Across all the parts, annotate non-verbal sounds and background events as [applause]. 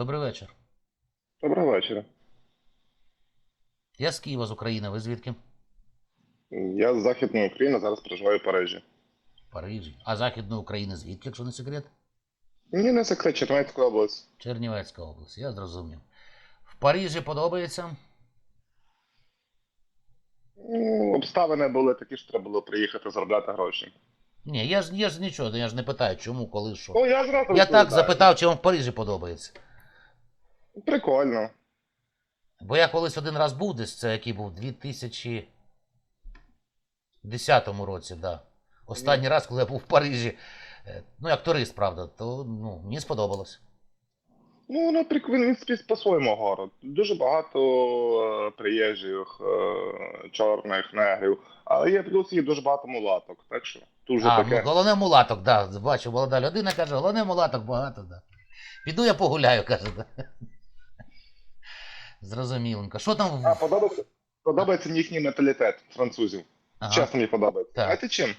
Добрий вечір. Доброго вечора. Я з Києва, з України. Ви звідки? Я з Західної України, зараз проживаю в Парижі. В Парижі. А Західної України звідки, якщо не секрет? Ні, не секрет, Чернівецька область. Чернівецька область, я зрозумів. В Парижі подобається? Ну, обставини були такі, що треба було приїхати заробляти гроші. Ні, я ж, я ж нічого, я ж не питаю, чому, коли, що. Ну, я зразу Я так відповідаю. запитав, чи вам в Парижі подобається. Прикольно. Бо я колись один раз був десь, це який був 2010 році, да. Останній раз, коли я був в Парижі, е, ну як турист, правда, то ну, мені сподобалось. Ну, він спів по-своєму город. Дуже багато е, приїжджих, е, чорних, негрів. Але є плюс є дуже багато мулаток. Так що тут вже А, таке. ну, головне мулаток, да. Бачу, молода людина каже, головне мулаток багато, да. Піду я погуляю, каже, да. Зрозуміленько. Що там? А подобається, подобається їхній менталітет французів. Ага. Чесно мені подобається. Так. Знаєте чим?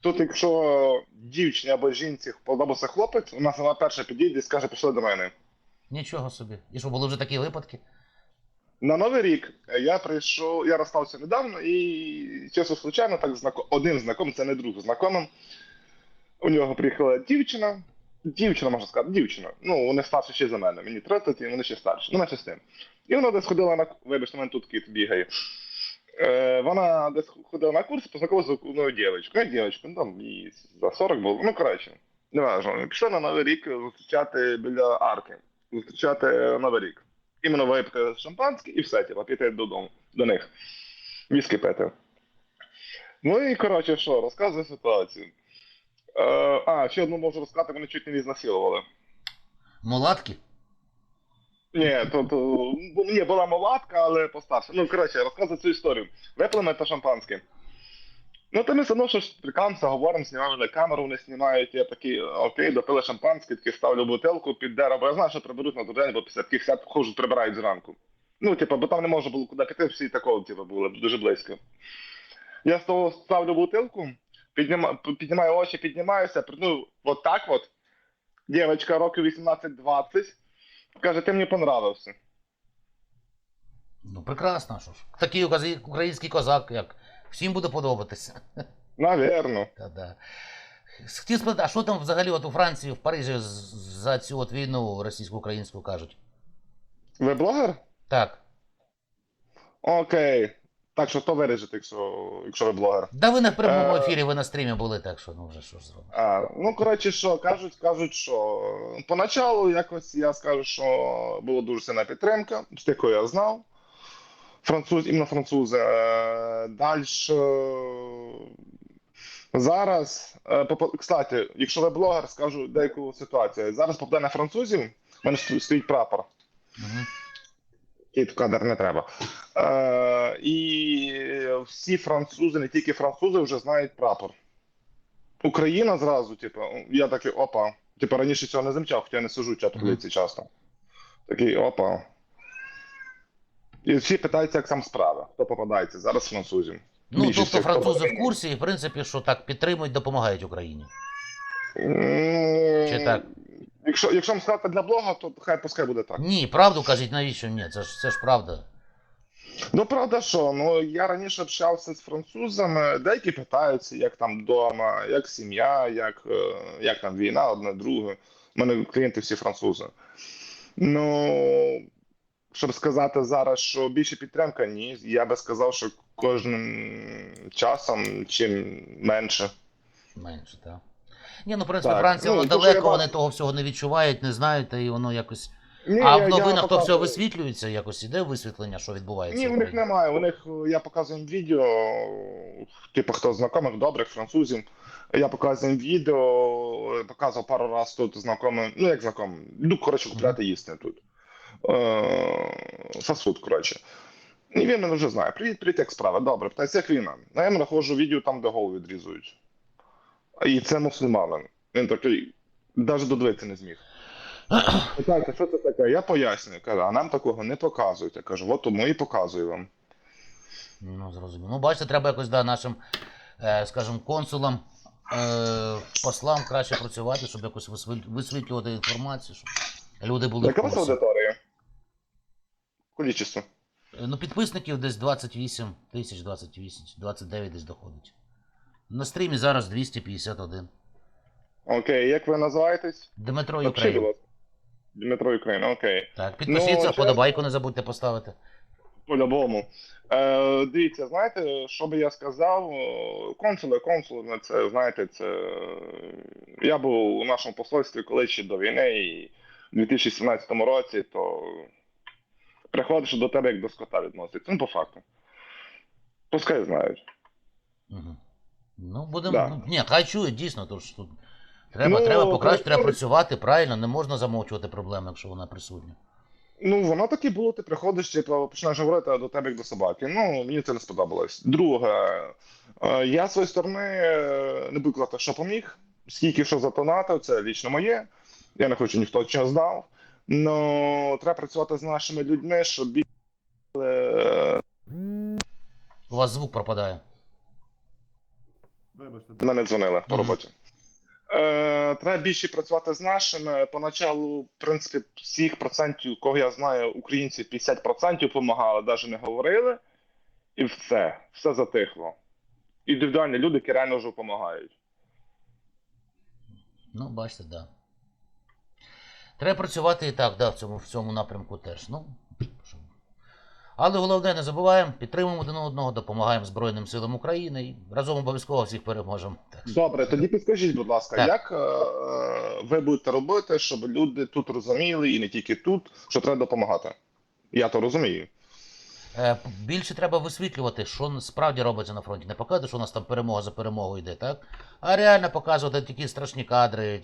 Тут, якщо дівчині або жінці подобався хлопець, вона сама перша підійде і скаже, пішли до мене. Нічого собі. І що, були вже такі випадки? На Новий рік я прийшов, я розстався недавно і чесно случайно, так знако, один знакомий, це не друг знакомим. У нього приїхала дівчина. Дівчина, можна сказати, дівчина. Ну, вони старші ще за мене. Мені 30, і вони ще старші. Ну, менше з тим. І вона десь ходила на вибачте, у мене тут кіт бігає. Е, вона десь ходила на курс, познайомилася з одною дівчинкою. Дівчинкою, ну, там їй за 40 було. Ну, коротше, не важливо. Пішли на Новий рік зустрічати біля арки. Зустрічати Новий рік. Іменно випити шампанське і все, типа, піти додому, до них. Віскі пити. Ну і коротше, що, розказую ситуацію. Е, а, ще одну можу розказати, вони чуть не ізнасилували. Мулатки? Ні, то, то ні, була мулатка, але постарше. Ну, коротше, розказую цю історію. Випили те шампанське. Ну, то ми все одно, що ж прикамся, говоримо, знімали камеру, вони знімають, я такий, окей, допили шампанське, таки ставлю бутилку під дерево, бо я знаю, що приберуть на день, бо після таких свят хожу, прибирають зранку. Ну, типу, бо там не можна було куди піти, всі такого, типу, були дуже близько. Я з того ставлю бутилку, підніма, піднімаю очі, піднімаюся, ну, от так от. Дівчинка років 18-20, каже, ти мені понравився. Ну, прекрасно, що ж. Такий український козак, як. Всім буде подобатися. Навірно. [laughs] Та-да. Хотів спитати, а що там взагалі от у Франції, в Парижі з- за цю от війну російсько-українську кажуть? Ви блогер? Так. Окей. Так що то виріжете, якщо, якщо ви блогер. Да ви в прямому Е. ефірі, ви на стрімі були, так що ну вже що ж зробити. А, ну, коротше, що, кажуть, кажуть, що е, поначалу якось я скажу, що була дуже сильна підтримка, з якою я знав. Француз, іменно французи. Е, Далі. Зараз, кстати, якщо ви блогер, скажу деяку ситуацію. Зараз попаде на французів, в мене стоїть прапор. Угу. Кіт в кадр не треба. Е, і всі французи, не тільки французи, вже знають прапор. Україна зразу, типу, я такий опа. Типу, раніше цього не замічав, хоча я не сижу чат Мгм. mm часто. Такий опа. І всі питаються, як сам справа. Хто попадається? Зараз французів. Ну, Більшість тобто французи в курсі, і в принципі, що так підтримують, допомагають Україні. Чи так? Якщо, якщо вам сказати для блога, то хай пускай буде так. Ні, правду кажіть, навіщо? Ні, це ж це ж правда. Ну, правда, що? Ну, я раніше общався з французами, деякі питаються, як там вдома, як сім'я, як, е, як там війна, одне друге. У мене клієнти всі французи. Ну, щоб сказати зараз, що більше підтримка, ні. Я би сказав, що кожним часом чим менше. Менше, так. Ні, ну, в принципі, Так, Франція ну, вона то, що я далеко, вони бачу. того всього не відчувають, не знають, та і воно якось. Ні, а я- в я новинах то все висвітлюється, якось іде висвітлення, що відбувається. Ні, в у них Україні? немає. У них е, я показую їм відео, типу хто знайомих, добрих французів. Я показую їм відео, е, показував пару раз тут знайомим, ну як знайомим, ну коротше купляти їсти тут. Е, фастфуд, коротше. І він мене вже знає. Привіт, привіт, як справа. Добре, питається, як війна. А я знаходжу відео там, де голову відрізують. І це мусульманин. Він такий, навіть додивитися не зміг. [clears throat] Питається, що це таке? Я пояснюю, кажу, а нам такого не показують. Я кажу, от тому і показую вам. Ну, зрозуміло. Ну, бачите, треба якось да, нашим, е, скажімо, консулам, е, послам краще працювати, щоб якось висвіт- висвітлювати інформацію. Щоб... Люди були в Яка у вас курсі. аудиторія? Количество. Е, Ну, підписників десь 28 тисяч, 28, 29 десь доходить. На стрімі зараз 251. Окей, як ви називаєтесь? Дмитро Напишіть, будь Україн. ласка. Дмитро Україна, окей. Так, підпишіться, Ну, вподобайку не забудьте поставити. По-любому. Е, дивіться, знаєте, що би я сказав? Е, Консули, консули, ну, це, знаєте, це. е, Я був у нашому посольстві коли ще до війни, і в 2017 році, то приходиш до тебе як до скота відноситься. Ну, по факту. Пускай знають. Ну, будемо. Да. Ну, ні, хай чують, дійсно, то ж тут. Треба, Ну, треба покращити, треба працювати правильно, не можна замовчувати проблему, якщо вона присутня. Ну, воно таки було, ти приходиш, типу, починаєш говорити а до тебе як до собаки. Ну, мені це не сподобалось. Друге, е, я з своєї сторони не буду казати, що поміг, скільки що затонатив, це лічно моє. Я не хочу ніхто чого здав. Ну, треба працювати з нашими людьми, щоб більше. У вас звук пропадає. Мене дзвонили по роботі. Е, треба більше працювати з нашими. Поначалу, в принципі, всіх процентів, кого я знаю, українці 50% допомагали, навіть не говорили. І все, все затихло. Індивідуальні люди, які реально вже допомагають. Ну, бачите, так. Да. Треба працювати і так, да, в цьому, в цьому напрямку теж. Ну, що. Але головне, не забуваємо, підтримуємо один одного, допомагаємо Збройним силам України і разом обов'язково всіх переможемо. Добре, тоді підкажіть, будь ласка, Так. як е, ви будете робити, щоб люди тут розуміли, і не тільки тут, що треба допомагати? Я то розумію. Е, Більше треба висвітлювати, що насправді робиться на фронті. Не показувати, що у нас там перемога за перемогою йде, так? А реально показувати такі страшні кадри,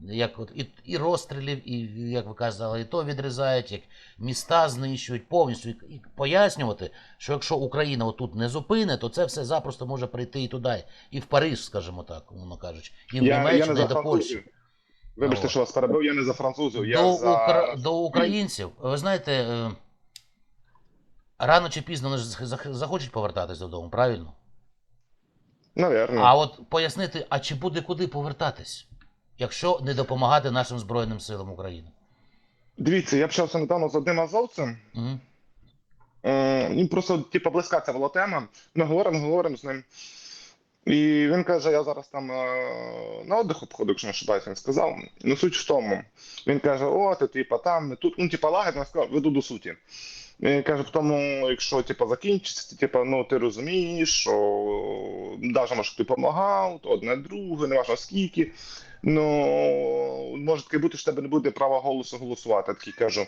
як от і, і розстрілів, і, як ви казали, і то відрізають, як міста знищують повністю. І, і пояснювати, що якщо Україна отут не зупине, то це все запросто може прийти і туди, і в Париж, скажімо так, умовно кажучи, і в Німеччину, і до Польщі. Вибачте, що вас перебив, я не за французів, я до, за. до українців, ви знаєте, е, рано чи пізно вони ж захочуть повертатись додому, правильно? Навірно. А от пояснити, а чи буде куди повертатись, якщо не допомагати нашим Збройним силам України? Дивіться, я общався недавно з одним азовцем. Угу. Він просто, типу, близька ця була тема. Ми говоримо, говоримо з ним. І він каже: я зараз там е, на отдиху походу, якщо не ошибаюся, він сказав. Ну, суть в тому. Він каже: о, ти типа там, не тут. Ну, типа, лагідно сказав, веду до суті. Він каже, тому, якщо типа закінчиться, типа, ну ти розумієш, що навіть може ти допомагав, то одне друге, не важливо скільки. Ну, може таке бути, що тебе не буде права голосу голосувати. Я такий кажу.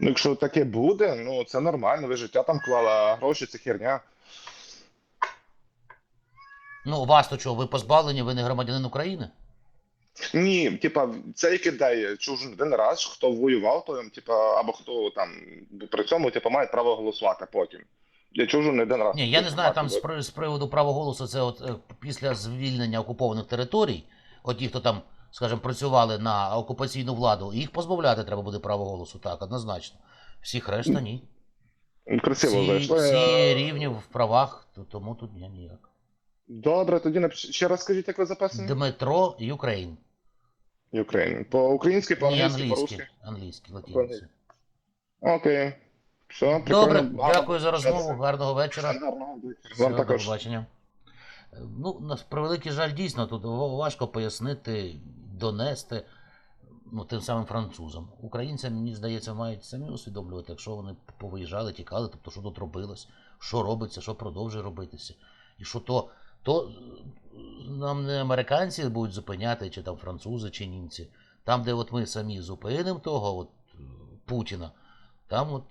Ну, якщо таке буде, ну це нормально, ви життя там клали, а гроші це херня. Ну, вас то чого, ви позбавлені, ви не громадянин України? Ні, типа, це як ідея, чужу один раз, хто воював, то типа, або хто там при цьому, типа, має право голосувати потім. Я чужу не один раз. Ні, я не знаю, там з, при- з приводу права голосу, це от е, після звільнення окупованих територій, от ті, хто там, скажімо, працювали на окупаційну владу, їх позбавляти треба буде права голосу, так, однозначно. Всіх решта ні. Красиво Всі, зайшло. всі Я- рівні в правах, то- тому тут ні, ніяк. Добре, тоді напиш... ще раз скажіть, як ви записані? Дмитро Юкрейн. Україн. По-українськи, Ні, по-англійськи, англійський. по-русски? Англійський, латиницею. Окей. Все, Добре, прикольно. дякую за розмову, Все. гарного вечора. Гарного вечора. Всього, Вам до також. побачення. Е, Ну, на превеликий жаль, дійсно, тут ва- важко пояснити, донести ну, тим самим французам. Українцям, мені здається, мають самі усвідомлювати, якщо вони повиїжджали, тікали, тобто що тут робилось, що робиться, що продовжує робитися. І що то, то е, нам не американці будуть зупиняти, чи там французи, чи німці. Там, де от ми самі зупинимо того от, е, Путіна, там от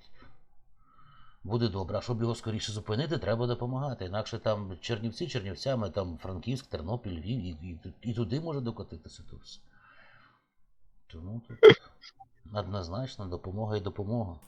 буде добре. А щоб його скоріше зупинити, треба допомагати. Інакше там Чернівці, Чернівцями, там Франківськ, Тернопіль, Львів, і, і, і туди може докотитися то все. Тому тут [laughs] однозначно допомога і допомога.